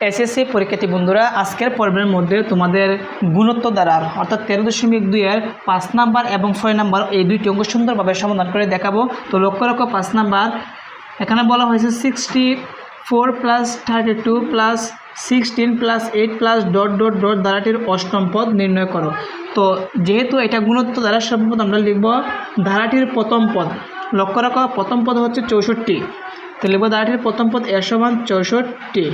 SSC পরীক্ষার্থী বন্ধুরা, আজকের পর্বের মধ্যে তোমাদের গুণত্ব দ্বারার অর্থাৎ তেরো দশমিক দুইয়ের পাঁচ নাম্বার এবং ছয় নাম্বার এই দুইটি অঙ্ক সুন্দরভাবে সমাধান করে দেখাবো। তো লক্ষ্য রাখো, পাঁচ নাম্বার, এখানে বলা হয়েছে sixty four plus thirty two plus sixteen plus eight plus dot dot dot ধারাটির অষ্টম পদ নির্ণয় করো। তো যেহেতু এটা গুণত্ব দ্বারা সর্বপ্রথম আমরা লিখব ধারাটির প্রথম পদ। লক্ষ্য রাখো, প্রথম পদ হচ্ছে চৌষট্টি। তো লিখব ধারাটির প্রথম পদ এর সমান চৌষট্টি।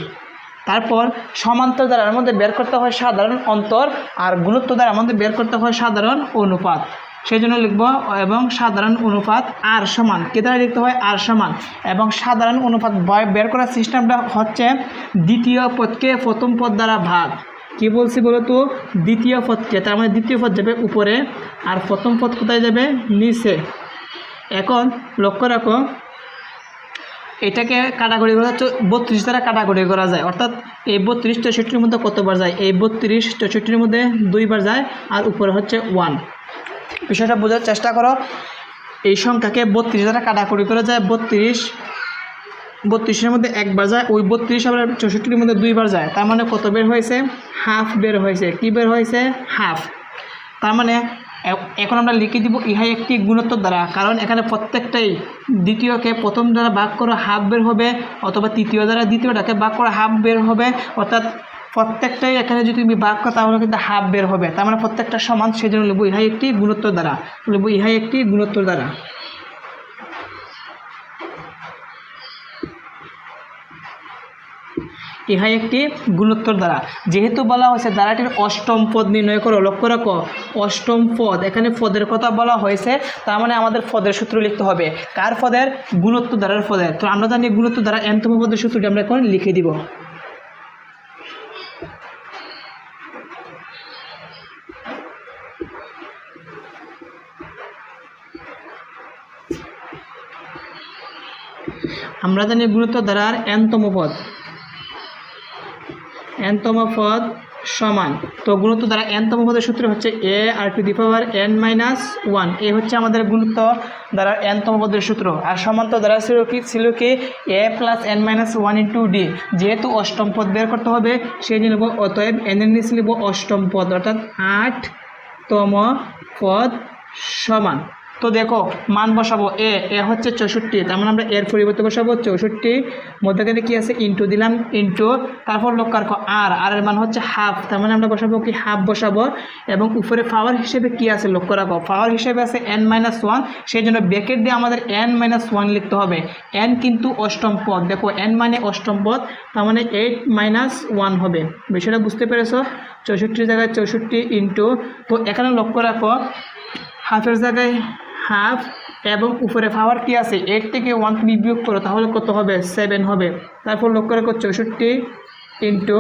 তারপর সমান্তর দ্বারার মধ্যে বের করতে হয় সাধারণ অন্তর আর গুণত্ব দ্বারা আমাদের বের করতে হয় সাধারণ অনুপাত। সেই জন্য লিখব এবং সাধারণ অনুপাত আর সমান। কে দ্বারা লিখতে হয়? আর সমান। এবং সাধারণ অনুপাত বের করার সিস্টেমটা হচ্ছে দ্বিতীয় পদকে প্রথম পদ দ্বারা ভাগ। কি বলছি বলো তো? দ্বিতীয় পদকে। তার মানে দ্বিতীয় পদ যাবে উপরে আর প্রথম পদ কোথায় যাবে? নিচে। এখন লক্ষ্য রাখো এটাকে কাটাগরি করা হচ্ছে বত্রিশ দ্বারা কাটাগরি করা যায়। অর্থাৎ এই বত্রিশ চৌষট্টির মধ্যে কতবার যায়? এই বত্রিশ চৌষট্টির মধ্যে দুইবার যায় আর উপরে হচ্ছে ওয়ান বিষয়টা বোঝার চেষ্টা করো। এই সংখ্যাকে বত্রিশ দ্বারা কাটাকুটি করা যায়। বত্রিশ, বত্রিশের মধ্যে একবার যায়। ওই বত্রিশ আবার চৌষট্টির মধ্যে দুইবার যায়। তার মানে কত বের হয়েছে? হাফ বের হয়েছে। কি বের হয়েছে? হাফ তার মানে এখন আমরা লিখে দিব ইহাই একটি গুণোত্তর দ্বারা, কারণ এখানে প্রত্যেকটাই দ্বিতীয়কে প্রথম দ্বারা ভাগ করে হাফ বের হবে অথবা তৃতীয় দ্বারা দ্বিতীয়টাকে ভাগ করে হাফ বের হবে, অর্থাৎ প্রত্যেকটাই এখানে যদি তুমি ভাগ করো তাহলে কিন্তু হাফ বের হবে, তার মানে প্রত্যেকটা সমান সেই জন্য লিখব ইহাই একটি গুণোত্তর দ্বারা, লিখব ইহাই একটি গুণোত্তর দ্বারা। ইহাই একটি গুণোত্তর দ্বারা। যেহেতু বলা হয়েছে, দ্বারাটির অষ্টম পদ নির্ণয় করো, লক্ষ্য রাখো, অষ্টম পদ, এখানে পদের কথা বলা হয়েছে, তার মানে আমাদের পদের সূত্র লিখতে হবে। কার পদের? গুণোত্তর দ্বারার পদের। তো আমরা জানি গুণোত্তর দ্বারা এনতম পদের সূত্রটি আমরা এখন লিখে দিব। আমরা জানি গুরুত্ব দ্বারার এনতম পদ। এনতম পদ সমান। তো গুণত্ব দ্বারা এনতম পদের সূত্র হচ্ছে a r to the power n minus one. A হচ্ছে আমাদের গুণত্ব দ্বারা এনতম পদের সূত্র। আর সমান্তর দ্বারা ছিল কি? ছিল কি? A plus n minus one into d. যেহেতু অষ্টম পদ বের করতে হবে, সেই জন্য লিখব অতএব এন নিচে লিখব অষ্টম পদ, অর্থাৎ আটতম পদ সমান। তো দেখো, মান বসাবো এ এ হচ্ছে চৌষট্টি, তার মানে আমরা এর পরিবর্তে বসাবো চৌষট্টি মধ্যখানে কি আছে? ইন্টু দিলাম ইন্টু তারপর লক্ষ্য রাখো আর আর এর মান হচ্ছে হাফ তার মানে আমরা বসাবো কি? হাফ বসাবো, এবং উপরে পাওয়ার হিসেবে কি আছে? লক্ষ্য রাখো পাওয়ার হিসেবে আছে এন মাইনাস ওয়ান সেই জন্য ব্যাকেট দিয়ে আমাদের এন মাইনাস ওয়ান লিখতে হবে। এন কিন্তু অষ্টম পদ, দেখো এন মানে অষ্টম পদ, তার মানে এইট মাইনাস ওয়ান হবে। বিষয়টা বুঝতে পেরেছ? চৌষট্টির জায়গায় চৌষট্টি ইন্টু তো এখানে লক্ষ্য রাখো হাফের জায়গায় হাফ এবং উপরে পাওয়ার কি আছে? এইট থেকে ওয়ান বিয়োগ করো, তাহলে কত হবে? সেভেন হবে। তারপর লক্ষ্য করে চৌষট্টি। ইন্টু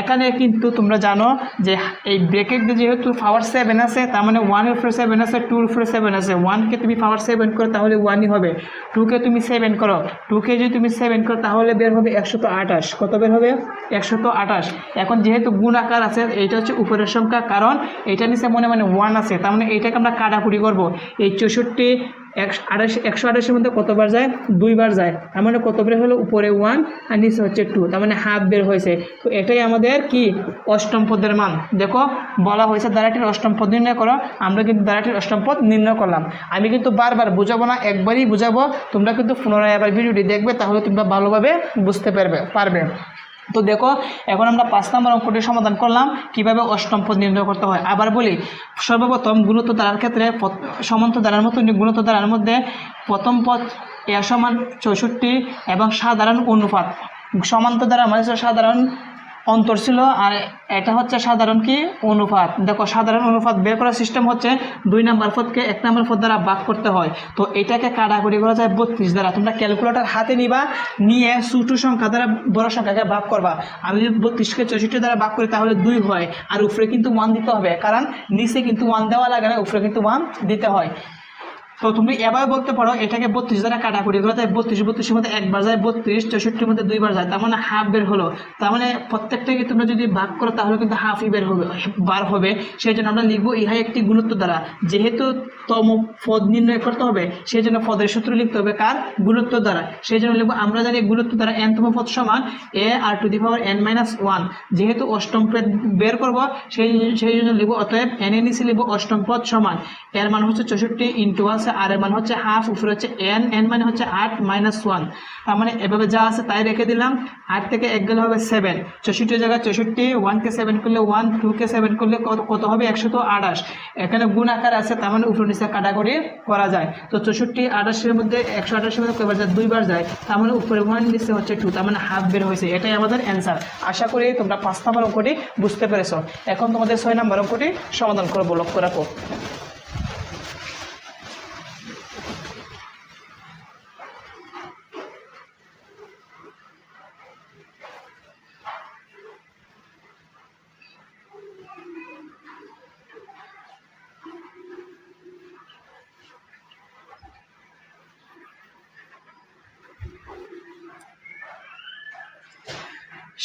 এখানে কিন্তু তোমরা জানো যে এই ব্রেকেট যেহেতু পাওয়ার সেভেন আছে, তার মানে ওয়ানের ফোর সেভেন আছে টুর ফোর সেভেন আছে। ওয়ানকে তুমি পাওয়ার সেভেন করো, তাহলে ওয়ানই হবে। টুকে তুমি সেভেন করো। টুকে যদি তুমি সেভেন করো, তাহলে বের হবে একশত আঠাশ। কত বের হবে? একশত আঠাশ। এখন যেহেতু গুণ আকার আছে, এইটা হচ্ছে উপরের সংখ্যা, কারণ এইটা নিচে মনে মানে ওয়ান আছে। তার মানে এইটাকে আমরা কাটাকুটি করব। এই চৌষট্টি একশো একশো আঠাশের মধ্যে কতবার যায়? দুইবার যায়। তার মানে কত বের হলো? উপরে ওয়ান আর নিচে হচ্ছে টু তার মানে হাফ বের হয়েছে। তো এটাই আমাদের কি? অষ্টম পদের মান। দেখো, বলা হয়েছে দ্বারাটির অষ্টম পদ নির্ণয় করো। আমরা কিন্তু দ্বারাটির অষ্টম পদ নির্ণয় করলাম। আমি কিন্তু বারবার বুঝাবো না, একবারই বুঝাবো। তোমরা কিন্তু পুনরায় আবার ভিডিওটি দেখবে, তাহলে তোমরা ভালোভাবে বুঝতে পারবে পারবে। তো দেখো, এখন আমরা পাঁচ নম্বর অঙ্কটি সমাধান করলাম, কীভাবে অষ্টম পদ নির্ণয় করতে হয়। আবার বলি, সর্বপ্রথম গুণত্ব দ্বারার ক্ষেত্রে সমন্ত দ্বারার মতো গুণত্ব দ্বারার মধ্যে প্রথম পদ এ সমান চৌষট্টি এবং সাধারণ অনুপাত। সমান্ত দ্বারা মানে সাধারণ অন্তর ছিল, আর এটা হচ্ছে সাধারণ কি? অনুপাত। দেখো, সাধারণ অনুপাত বের করার সিস্টেম হচ্ছে দুই নাম্বার পদকে এক নাম্বার পদ দ্বারা ভাগ করতে হয়। তো এটাকে কাটাকুটি করা যায় বত্রিশ দ্বারা। তোমরা ক্যালকুলেটার হাতে নিবা, নিয়ে ছোটো সংখ্যা দ্বারা, বড় সংখ্যাকে ভাগ করবা। আমি যদি বত্রিশকে চৌষট্টি দ্বারা ভাগ করি, তাহলে দুই হয়। আর উপরে কিন্তু ওয়ান দিতে হবে, কারণ নিচে কিন্তু ওয়ান দেওয়া লাগে না, উপরে কিন্তু ওয়ান দিতে হয়। তো তুমি এবার বলতে পারো, এটাকে বত্রিশ দ্বারা কাটাকুটি করো, তাই বত্রিশ, বত্রিশের মধ্যে একবার যায়, বত্রিশ চৌষট্টির মধ্যে দুইবার যায়, তার মানে হাফ বের হলো। তার মানে প্রত্যেকটাকে তোমরা যদি ভাগ করো, তাহলে কিন্তু হাফই বের হবে, বার হবে। সেই জন্য আমরা লিখব ইহা একটি গুণত্ব দ্বারা। যেহেতু তম পদ নির্ণয় করতে হবে সেই জন্য পদের সূত্র লিখতে হবে কার? গুণত্ব দ্বারা। সেই জন্য লিখব, আমরা জানি গুণত্ব দ্বারা এনতম পদ সমান a r to the power n minus one যেহেতু অষ্টম পদ বের করব, সেই সেই জন্য লিখব, অতএব এন এন লিখব অষ্টম পদ সমান। এর মান হচ্ছে চৌষট্টি ইন্টু আছে আর এর মান হচ্ছে হাফ উপরে হচ্ছে এন এন মানে হচ্ছে আট মাইনাস ওয়ান তার মানে এভাবে যা আছে তাই রেখে দিলাম। আট থেকে এক গেলে হবে সেভেন চৌষট্টি জায়গায় চৌষট্টি ওয়ানকে সেভেন করলে ওয়ান টুকে সেভেন করলে কত হবে? একশো তো আঠাশ। এখানে গুণ আকার আছে, তার মানে উপরে নিচে কাটাকুটি করা যায়। তো চৌষট্টি আঠাশের মধ্যে একশো আঠাশের মধ্যে কয়বার যায়? দুইবার যায়। তার মানে উপরে ওয়ান নিচে হচ্ছে টু তার মানে হাফ বের হয়েছে। এটাই আমাদের অ্যান্সার আশা করি তোমরা পাঁচ নম্বর অঙ্কটি বুঝতে পেরেছ। এখন তোমাদের ছয় নম্বর অঙ্কটি সমাধান করব। লক্ষ্য রাখো।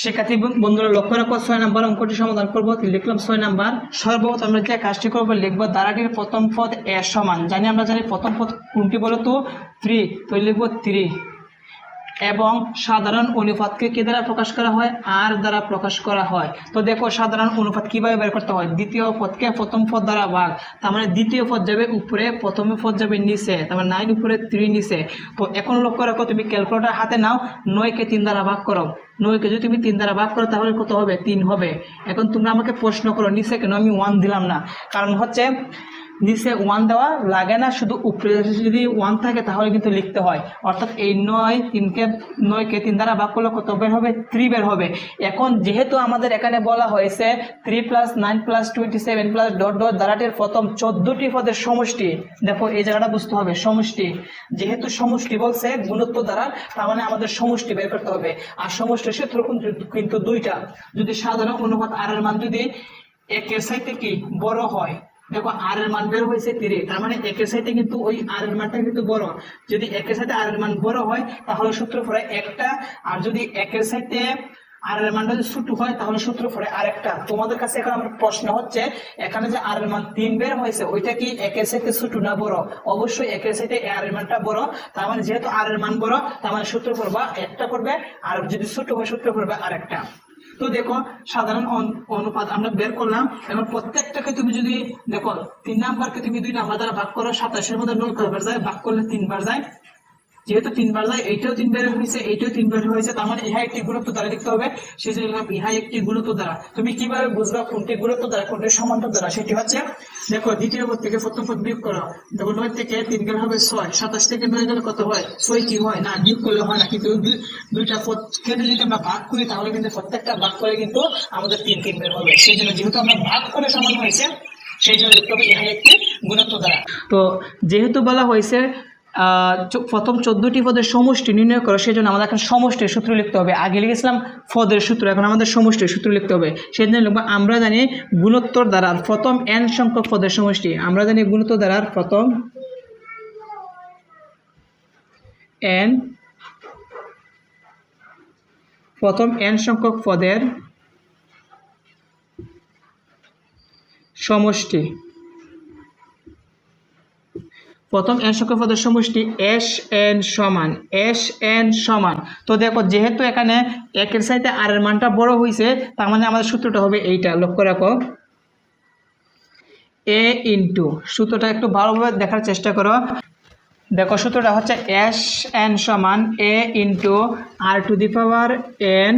শিক্ষার্থী বন্ধুরা, লক্ষ্য রাখো, ছয় নাম্বার অঙ্কটি সমাধান করব। লিখলাম ছয় নাম্বার। সর্বপ্রথম আমরা যে কাজটি করব, লিখব দ্বারাটির প্রথম পদ এ সমান। জানি আমরা জানি প্রথম পদ কোনটি বলো তো থ্রি তো লিখব থ্রি এবং সাধারণ অনুপাতকে কি দ্বারা প্রকাশ করা হয়? আর দ্বারা প্রকাশ করা হয়। তো দেখো, সাধারণ অনুপাত কীভাবে বের করতে হয়? দ্বিতীয় পদকে প্রথম পদ দ্বারা ভাগ। তার মানে দ্বিতীয় পদ যাবে উপরে, প্রথম পদ যাবে নিচে। তার মানে নাইন উপরে থ্রি নিচে। তো এখন লক্ষ্য রাখো, তুমি ক্যালকুলেটার হাতে নাও, নয়কে তিন দ্বারা ভাগ করো। নয়কে যদি তুমি তিন দ্বারা ভাগ করো, তাহলে কত হবে? তিন হবে। এখন তোমরা আমাকে প্রশ্ন করো, নিচে কেন? আমি ওয়ান দিলাম না। কারণ হচ্ছে, নিচে ওয়ান দেওয়া লাগে না, শুধু উপরে যদি ওয়ান থাকে, তাহলে কিন্তু লিখতে হয়। অর্থাৎ এই নয় তিনকে, নয়কে তিন দ্বারা ভাগ করলে কত বের হবে? থ্রি বের হবে। এখন যেহেতু আমাদের এখানে বলা হয়েছে three plus nine plus twenty seven plus dot dot দ্বারাটির প্রথম চোদ্দটি পদের সমষ্টি। দেখো, এই জায়গাটা বুঝতে হবে, সমষ্টি। যেহেতু সমষ্টি বলছে গুণত্ব দ্বারা, তার মানে আমাদের সমষ্টি বের করতে হবে। আর সমষ্টির সূত্র কিন্তু- দুইটা। যদি সাধারণ অনুপাত আর এর মান যদি একের সাইতে কি বড় হয়, দেখো আর এর মান বের হয়েছে তিরে। তার মানে একের সাইতে কিন্তু ওই আর এর মানটা কিন্তু বড়। যদি একের সাথে আর এর মান বড় হয়, তাহলে সূত্র পড়ে একটা। আর যদি একের সাথে আর এর মানটা যদি ছোট হয়, তাহলে সূত্র পড়ে আরেকটা। তোমাদের কাছে এখন আমার প্রশ্ন হচ্ছে, এখানে যে আর এর মান তিন বের হয়েছে, ওইটা কি একের সাথে ছোট না বড়? অবশ্যই একের সাথে আর এর মানটা বড়। তার মানে যেহেতু আর এর মান বড়, তার মানে সূত্র পড়বা, একটা পড়বে, আর যদি ছোট হয়, সূত্র পড়বে আরেকটা। তো দেখো, সাধারণ অন- অনুপাত আমরা বের করলাম এবার প্রত্যেকটাকে তুমি যদি দেখো, তিন নাম্বারকে তুমি দুই নাম্বার দ্বারা ভাগ করো, সাতাশের মধ্যে নয় কয়বার যায়, ভাগ করলে তিনবার যায়। যেহেতু তিনবার যায় এইটাও তিনবার হয়েছে, এইটাও তিনবার হয়েছে, তার মানে ইহা একটি গুরুত্ব দ্বারা লিখতে হবে। সেই জন্য ইহা একটি গুরুত্ব দ্বারা। তুমি কীভাবে বুঝবা কোনটি গুরুত্ব দ্বারা, কোনটি সমান্তর দ্বারা? সেটি হচ্ছে, দেখো, দ্বিতীয় পদ থেকে প্রথম পদ বিয়োগ করো। দেখো, নয় থেকে তিন গেলে হবে ছয়, সাতাশ থেকে নয় গেলে কত হয়? ছয় কি হয়? না, বিয়োগ করলে হয় না, কিন্তু দুই- দুইটা পদকে যদি আমরা ভাগ করি, তাহলে কিন্তু প্রত্যেকটা ভাগ করে কিন্তু আমাদের তিন তিন বের হবে। সেই জন্য যেহেতু আমরা ভাগ করে সমান হয়েছে সেই জন্য লিখতে হবে ইহা একটি গুণত্ব দ্বারা। তো যেহেতু বলা হয়েছে প্রথম চোদ্দটি পদের সমষ্টি নির্ণয় করো সেই জন্য আমাদের এখন সমষ্টির সূত্র লিখতে হবে। আগে লিখেছিলাম পদের সূত্র, এখন আমাদের সমষ্টির সূত্র লিখতে হবে। সেই জন্য লিখব, আমরা জানি গুণোত্তর দ্বারার প্রথম এন সংখ্যক পদের সমষ্টি। আমরা জানি গুণোত্তর দ্বারার প্রথম এন প্রথম এন সংখ্যক পদের সমষ্টি। প্রথম এন সংখ্যক সমষ্টি এস এন সমান, এস এন সমান। তো দেখো, যেহেতু এখানে একের সাইতে আর এর মানটা বড় হয়েছে তার মানে আমাদের সূত্রটা হবে এইটা। লক্ষ্য রাখো। এ ইন্টু, সূত্রটা একটু ভালোভাবে দেখার চেষ্টা করো। দেখো, সূত্রটা হচ্ছে এস এন সমান a into r to the power n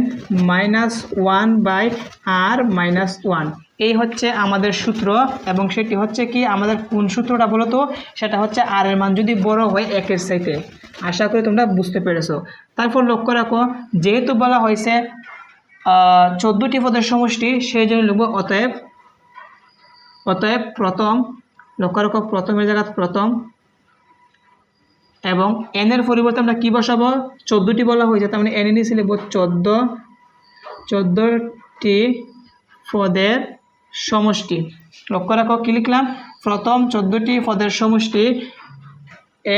minus one by r minus one এই হচ্ছে আমাদের সূত্র, এবং সেটি হচ্ছে কি, আমাদের কোন সূত্রটা বলো তো? সেটা হচ্ছে আর এর মান যদি বড় হয় একের সাইতে আশা করি তোমরা বুঝতে পেরেছ। তারপর লক্ষ্য রাখো, যেহেতু বলা হয়েছে চোদ্দোটি পদের সমষ্টি সেই জন্য লিখব অতএব অতএব প্রথম, লক্ষ্য রাখো, প্রথমের জায়গা প্রথম এবং এন এর পরিবর্তে আমরা কী বসাবো? চোদ্দোটি বলা হয়েছে, তার মানে এন নিচে লিখব চোদ্দ। চোদ্দোটি পদের সমষ্টি। লক্ষ্য রাখো, কি লিখলাম? প্রথম চোদ্দোটি পদের সমষ্টি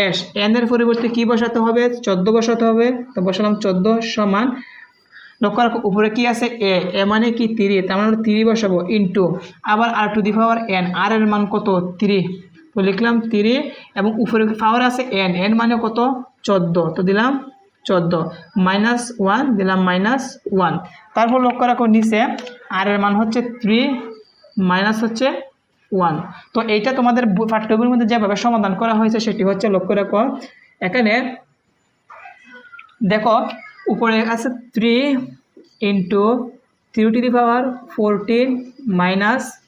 এস এন এর পরিবর্তে কী বসাতে হবে? চোদ্দ বসাতে হবে। তো বসালাম চোদ্দ সমান, লক্ষ্য রাখো, উপরে কি আছে? এ এ মানে কি? তিরি। তার মানে তিরি বসাবো ইন্টু আবার আর টু দি পাওয়ার এন আর এর মান কত? তিরি। তো লিখলাম তিরি এবং উপরে পাওয়ার আছে? এন এন মানে কত? চোদ্দ। তো দিলাম চোদ্দ। মাইনাস ওয়ান দিলাম মাইনাস ওয়ান তারপর লক্ষ্য রাখো নিচে আর এর মান হচ্ছে থ্রি মাইনাস হচ্ছে ওয়ান তো এইটা তোমাদের বই- পাঠ্যবইয়ের মধ্যে যেভাবে সমাধান করা হয়েছে, সেটি হচ্ছে লক্ষ্য রাখো। এখানে দেখো, উপরে আছে three into three to the power fourteen minus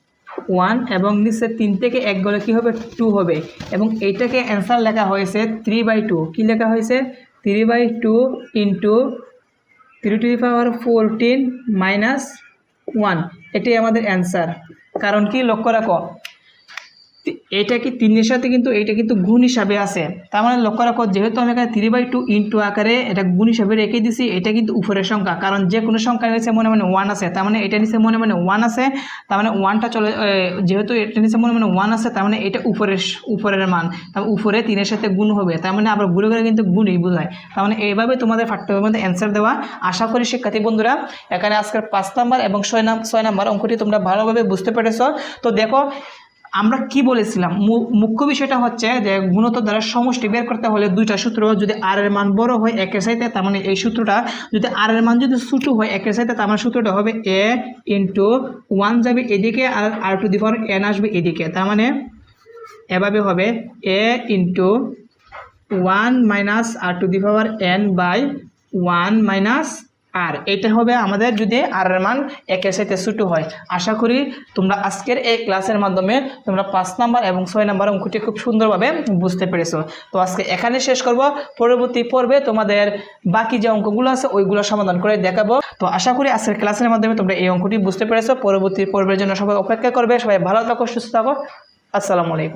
one এবং নিচে তিন থেকে এক গলে কী হবে? টু হবে। এবং এইটাকে অ্যান্সার লেখা হয়েছে থ্রি বাই টু কী লেখা হয়েছে? Three by two into three to power fourteen minus one এটাই আমাদের অ্যান্সার কারণ কি? লক্ষ্য রাখো। এটা কি তিনের সাথে কিন্তু এটা কিন্তু গুণ হিসাবে আছে। তার মানে লক্ষ্য রাখো, যেহেতু আমি এখানে থ্রি বাই টু ইন্টু আকারে এটা গুণ হিসাবে রেখে দিছি, এটা কিন্তু উপরের সংখ্যা, কারণ যে কোনো সংখ্যা নিচে মনে মনে ওয়ান আছে, তার মানে এটা নিচে মনে মনে ওয়ান আছে, তার মানে ওয়ানটা চলে যেহেতু এটা নিচে মনে মনে ওয়ান আছে, তার মানে এটা উপরের উপরের মান, তার মানে উপরে তিনের সাথে গুণ হবে, তার মানে আবার ঘুরে ঘুরে কিন্তু গুণই বোঝায়। তার মানে এইভাবে তোমাদের পাঠ্যবইয়ের মধ্যে অ্যান্সার দেওয়া। আশা করি শিক্ষার্থী বন্ধুরা, এখানে আজকের পাঁচ নাম্বার এবং ছয় নাম, ছয় নাম্বার অঙ্কটি তোমরা ভালোভাবে বুঝতে পেরেছ। তো দেখো আমরা কি বলেছিলাম? মুখ্য বিষয়টা হচ্ছে যে গুণত দ্বারা সমষ্টি বের করতে হলে দুইটা সূত্র যদি আর এর মান বড় হয় একের সাইতে তার মানে এই সূত্রটা যদি আর এর মান যদি ছোটো হয় একের সাইতে তার মানে সূত্রটা হবে এ ইন্টু ওয়ান যাবে এদিকে আর আর টু দি পাওয়ার এন আসবে এদিকে। তার মানে এভাবে হবে a into one minus r to the power n by one minus r এটা হবে আমাদের যদি আর এর মান একের সাথে ছোটো হয়। আশা করি তোমরা আজকের এই ক্লাসের মাধ্যমে তোমরা পাঁচ নাম্বার এবং ছয় নাম্বার অঙ্কটি খুব সুন্দরভাবে বুঝতে পেরেছ। তো আজকে এখানে শেষ করব। পরবর্তী পর্বে তোমাদের বাকি যে অঙ্কগুলো আছে, ওইগুলো সমাধান করে দেখাবো। তো আশা করি আজকের ক্লাসের মাধ্যমে তোমরা এই অঙ্কটি বুঝতে পেরেছ। পরবর্তী পর্বের জন্য সবাই অপেক্ষা করবে। সবাই ভালো থাকো, সুস্থ থাকো। আসসালামু আলাইকুম।